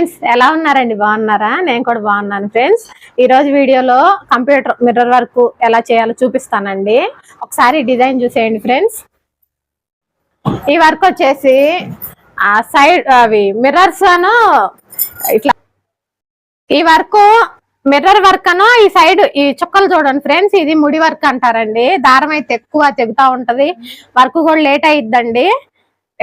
Friends ఎలా ఉన్నారండి? బాగున్నారా? నేను కూడా బాగున్నాను ఫ్రెండ్స్ ఈ రోజు వీడియోలో కంప్యూటర్ మిర్రర్ వర్క్ ఎలా చేయాలో చూపిస్తానండి. ఒకసారి డిజైన్ చూసేయండి ఫ్రెండ్స్ ఈ వర్క్ వచ్చేసి సైడ్ అవి మిర్రర్స్ అను ఇట్లా. ఈ వర్క్ మిర్రర్ వర్క్ అను ఈ సైడ్ ఈ చుక్కలు చూడండి ఫ్రెండ్స్ ఇది ముడి వర్క్ అంటారండి. దారం అయితే ఎక్కువ తెగుతా ఉంటది. వర్క్ కూడా లేట్ అయిద్దండి.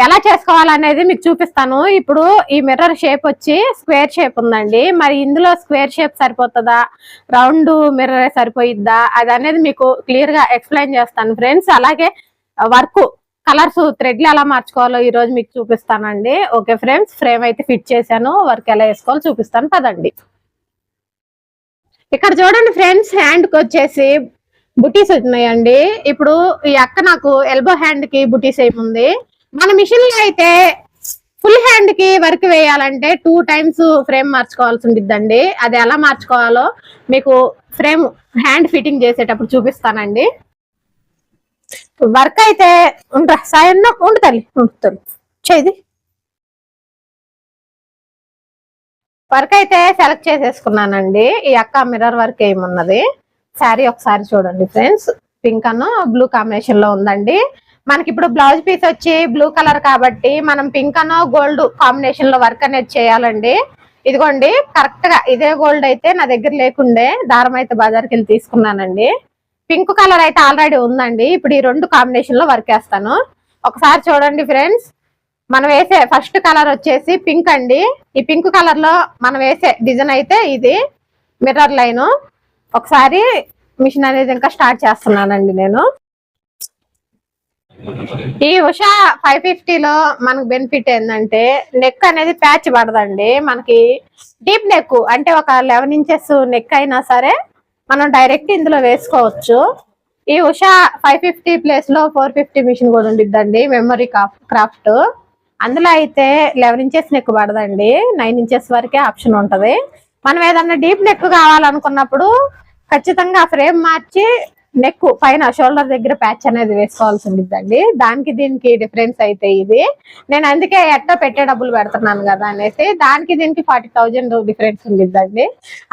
ఎలా చేసుకోవాలనేది మీకు చూపిస్తాను. ఇప్పుడు ఈ మిర్రర్ షేప్ వచ్చి స్క్వేర్ షేప్ ఉందండి. మరి ఇందులో స్క్వేర్ షేప్ సరిపోతుందా? రౌండ్ మిర్రర్ సరిపోయిద్దా? అది అనేది మీకు క్లియర్గా ఎక్స్ప్లెయిన్ చేస్తాను ఫ్రెండ్స్. అలాగే వర్క్ కలర్స్ థ్రెడ్లు ఎలా మార్చుకోవాలో ఈ రోజు మీకు చూపిస్తానండి. ఓకే ఫ్రెండ్స్ ఫ్రేమ్ అయితే ఫిట్ చేశాను. వర్క్ ఎలా వేసుకోవాలో చూపిస్తాను. పదండి. ఇక్కడ చూడండి ఫ్రెండ్స్ హ్యాండ్కి వచ్చేసి బుటీస్ ఉన్నాయండి. ఇప్పుడు ఈ అక్క నాకు ఎల్బో హ్యాండ్కి బుటీస్ ఏముంది? మన మిషన్లో అయితే ఫుల్ హ్యాండ్కి వర్క్ వేయాలంటే టూ టైమ్స్ ఫ్రేమ్ మార్చుకోవాల్సి ఉండిద్దండి. అది ఎలా మార్చుకోవాలో మీకు ఫ్రేమ్ హ్యాండ్ ఫిట్టింగ్ చేసేటప్పుడు చూపిస్తానండి. వర్క్ అయితే ఉండరా సాయం ఉండు తల్లి ఉండు తల్లి. చేది వర్క్ అయితే సెలెక్ట్ చేసేసుకున్నానండి. ఈ అక్క మిర్రర్ వర్క్ ఏమున్నది? శారీ ఒకసారి చూడండి ఫ్రెండ్స్. పింక్ అను బ్లూ కాంబినేషన్లో ఉందండి. మనకి ఇప్పుడు బ్లౌజ్ పీస్ వచ్చి బ్లూ కలర్ కాబట్టి మనం పింక్ అనో గోల్డ్ కాంబినేషన్లో వర్క్ అనేది చేయాలండి. ఇదిగోండి కరెక్ట్గా ఇదే గోల్డ్ అయితే నా దగ్గర లేకుండే దారం అయితే బజార్కి వెళ్ళి తీసుకున్నానండి. పింక్ కలర్ అయితే ఆల్రెడీ ఉందండి. ఇప్పుడు ఈ రెండు కాంబినేషన్లో వర్క్ వేస్తాను ఒకసారి చూడండి ఫ్రెండ్స్ మనం వేసే ఫస్ట్ కలర్ వచ్చేసి పింక్ అండి. ఈ పింక్ కలర్లో మనం వేసే డిజైన్ అయితే ఇది మిర్రర్ లైన్. ఒకసారి మిషన్ అనేది ఇంకా స్టార్ట్ చేస్తున్నానండి నేను. ఈ ఉషా ఫైవ్ ఫిఫ్టీలో మనకు బెనిఫిట్ ఏంటంటే నెక్ అనేది ప్యాచ్ పడదండి. మనకి డీప్ నెక్ అంటే ఒక లెవెన్ ఇంచెస్ నెక్ అయినా సరే మనం డైరెక్ట్ ఇందులో వేసుకోవచ్చు. ఈ ఉషా ఫైవ్ ఫిఫ్టీ ప్లేస్లో ఫోర్ ఫిఫ్టీ మిషన్ కూడా ఉండిద్దండి మెమరీ క్రాఫ్ట్ అందులో అయితే లెవెన్ ఇంచెస్ నెక్ పడదండి నైన్ ఇంచెస్ వరకే ఆప్షన్ ఉంటుంది. మనం ఏదన్నా డీప్ నెక్ కావాలనుకున్నప్పుడు ఖచ్చితంగా ఫ్రేమ్ మార్చి నెక్ పైన షోల్డర్ దగ్గర ప్యాచ్ అనేది వేసుకోవాల్సి ఉండిద్దండి. దానికి దీనికి డిఫరెన్స్ అయితే ఇది. నేను అందుకే ఎట్టా పెట్టే డబ్బులు పెడుతున్నాను కదా అనేసి దానికి దీనికి ఫార్టీ థౌజండ్ డిఫరెన్స్ ఉండిద్దండి.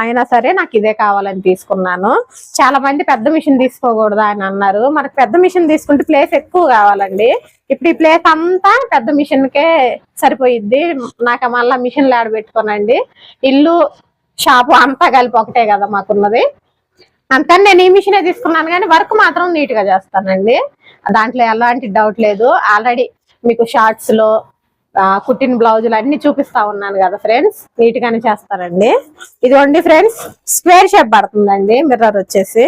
అయినా సరే నాకు ఇదే కావాలని తీసుకున్నాను. చాలా మంది పెద్ద మిషన్ తీసుకోకూడదా అని అన్నారు. మనకు పెద్ద మిషన్ తీసుకుంటే ప్లేస్ ఎక్కువ కావాలండి. ఇప్పుడు ఈ ప్లేస్ అంతా పెద్ద మిషన్ కే సరిపోయిద్ది. నాకు మళ్ళీ మిషన్లు ఆడబెట్టుకోనండి ఇల్లు షాపు అంతా కలిపి ఒకటే కదా మాకున్నది. అంతా నేను ఈ మిషన్ తీసుకున్నాను కానీ వర్క్ మాత్రం నీట్గా చేస్తానండి. దాంట్లో ఎలాంటి డౌట్ లేదు. ఆల్రెడీ మీకు షార్ట్స్లో కుట్టిన బ్లౌజులు అన్ని చూపిస్తా ఉన్నాను కదా ఫ్రెండ్స్. నీట్ గానే చేస్తానండి ఇదిగోండి ఫ్రెండ్స్ స్క్వేర్ షేప్ పడుతుందండి మిర్రర్ వచ్చేసి.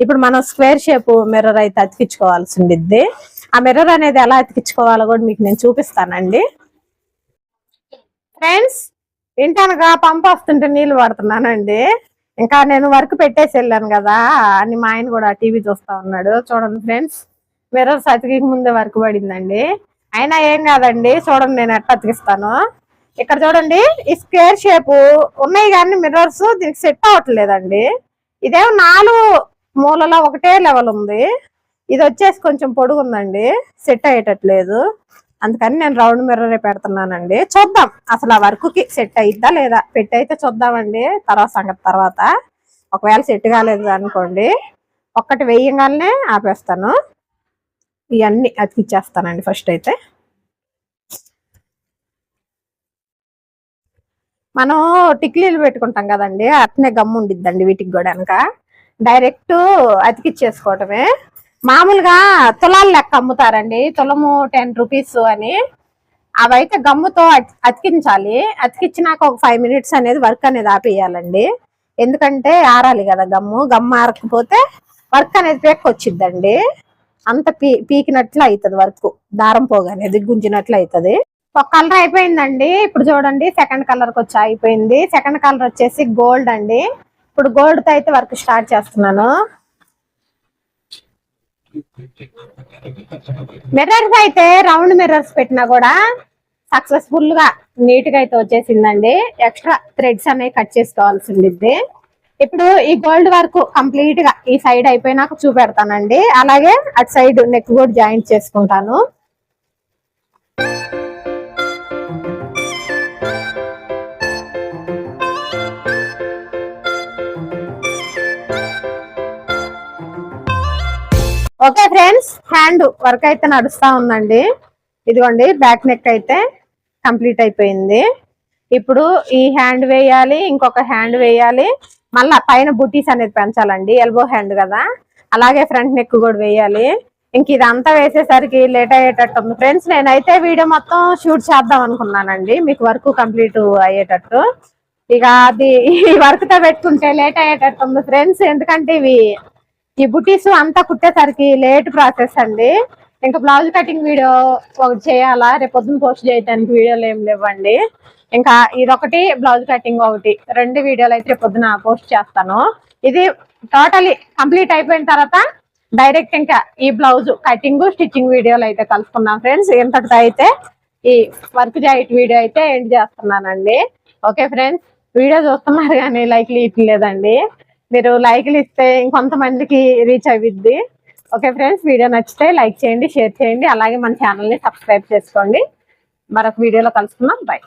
ఇప్పుడు మనం స్క్వేర్ షేప్ మిర్రర్ అయితే అతికించుకోవాల్సి ఉండిద్ది. ఆ మిర్రర్ అనేది ఎలా అతికించుకోవాలో కూడా మీకు నేను చూపిస్తానండి. ఫ్రెండ్స్ వింటానుగా పంప్ వస్తుంటే నీళ్ళు పడుతున్నానండి. ఇంకా నేను వర్క్ పెట్టేసి వెళ్ళాను కదా అని మా ఆయన కూడా టీవీ చూస్తా ఉన్నాడు. చూడండి ఫ్రెండ్స్ మిర్రర్స్ అతికి ముందే వర్క్ పడిందండి. అయినా ఏం కాదండి చూడండి నేను ఎట్లా అతికిస్తాను. ఇక్కడ చూడండి ఈ స్క్వేర్ షేప్ ఉన్నాయి కానీ మిర్రర్స్ దీనికి సెట్ అవ్వట్లేదండి. ఇదేమో నాలుగు మూలలో ఒకటే లెవెల్ ఉంది. ఇది వచ్చేసి కొంచెం పొడుగుందండి సెట్ అయ్యేటట్లేదు. అందుకని నేను రౌండ్ మిర్రరే పెడుతున్నానండి. చూద్దాం. అసలు ఆ వర్క్కి సెట్ అయిద్దా లేదా? పెట్టి అయితే చూద్దామండి. తర్వాత సంగతి తర్వాత. ఒకవేళ సెట్ కాలేదు అనుకోండి. ఒక్కటి వేయంగానే ఆపేస్తాను. ఇవన్నీ అతికిచ్చేస్తానండి ఫస్ట్ అయితే. మనం టిక్లీలు పెట్టుకుంటాం కదండి. అట్నే గమ్ము ఉండిద్దండి వీటికి కూడా వెనక. డైరెక్ట్ అతికిచ్చేసుకోవటమే. మామూలుగా తులాలు లెక్క అమ్ముతారండి. తులము టెన్ రూపీస్ అని. అవైతే గమ్ముతో అతికించాలి. అతికించినాక ఒక ఫైవ్ మినిట్స్ అనేది వర్క్ అనేది ఆపేయాలండి. ఎందుకంటే ఆరాలి కదా గమ్ము. గమ్ము ఆరకపోతే వర్క్ అనేది పేక్కొచ్చిద్దండి. అంత పీ పీకినట్లు అవుతుంది వర్క్. దారం పోగనేది గుంజినట్లు అవుతుంది ఒక కలర్ అయిపోయిందండి. ఇప్పుడు చూడండి సెకండ్ కలర్కి వచ్చి అయిపోయింది సెకండ్ కలర్ వచ్చేసి గోల్డ్ అండి. ఇప్పుడు గోల్డ్తో అయితే వర్క్ స్టార్ట్ చేస్తున్నాను. మిర్రర్స్ అయితే రౌండ్ మిర్రర్స్ పెట్టినా కూడా సక్సెస్ఫుల్గా నీట్గా అయితే వచ్చేసిందండి. ఎక్స్ట్రా థ్రెడ్స్ అనేవి కట్ చేసుకోవాల్సింది ఇప్పుడు ఈ గోల్డ్ వర్క్ కంప్లీట్గా ఈ సైడ్ అయిపోయినాక చూపెడతానండి. అలాగే అటు సైడ్ నెక్ కూడా జాయింట్ చేసుకుంటాను. ఓకే ఫ్రెండ్స్ హ్యాండ్ వర్క్ అయితే నడుస్తూ ఉందండి. ఇదిగోండి బ్యాక్ నెక్ అయితే కంప్లీట్ అయిపోయింది. ఇప్పుడు ఈ హ్యాండ్ వేయాలి ఇంకొక హ్యాండ్ వేయాలి. మళ్ళీ పైన బుటీస్ అనేది పెంచాలండి ఎల్బో హ్యాండ్ కదా. అలాగే ఫ్రంట్ నెక్ కూడా వేయాలి. ఇంక ఇదంతా వేసేసరికి లేట్ అయ్యేటట్టు ఉంది. ఫ్రెండ్స్ నేనైతే వీడియో మొత్తం షూట్ చేద్దాం అనుకున్నానండి. మీకు వర్క్ కంప్లీట్ అయ్యేటట్టు. ఇక అది ఈ వర్క్తో పెట్టుకుంటే లేట్ అయ్యేటట్టు ఉంది ఫ్రెండ్స్ ఎందుకంటే ఇవి ఈ బుటీస్ అంతా కుట్టేసరికి లేట్ ప్రాసెస్ అండి. ఇంకా బ్లౌజ్ కటింగ్ వీడియో ఒకటి చేయాలా? రేపు పొద్దున్న పోస్ట్ చేయడానికి వీడియోలు ఏం లేవండి. ఇంకా ఇదొకటి బ్లౌజ్ కటింగ్ ఒకటి. రెండు వీడియోలు అయితే రేపు పొద్దున పోస్ట్ చేస్తాను. ఇది టోటలీ కంప్లీట్ అయిపోయిన తర్వాత డైరెక్ట్ ఇంకా ఈ బ్లౌజ్ కటింగ్ స్టిచ్చింగ్ వీడియోలు అయితే కలుసుకున్నాం ఫ్రెండ్స్. ఇంతటితో అయితే ఈ వర్క్ జాయిట్ వీడియో అయితే ఎండ్ చేస్తున్నానండి. ఓకే ఫ్రెండ్స్ వీడియో చూస్తున్నారు కానీ లైక్ ఇట్లేదండి మీరు లైక్లు ఇస్తే ఇంకొంతమందికి రీచ్ అవ్విద్ది ఓకే ఫ్రెండ్స్ వీడియో నచ్చితే లైక్ చేయండి షేర్ చేయండి. అలాగే మన ఛానల్ని సబ్స్క్రైబ్ చేసుకోండి. మరొక వీడియోలో కలుసుకుందాం. బై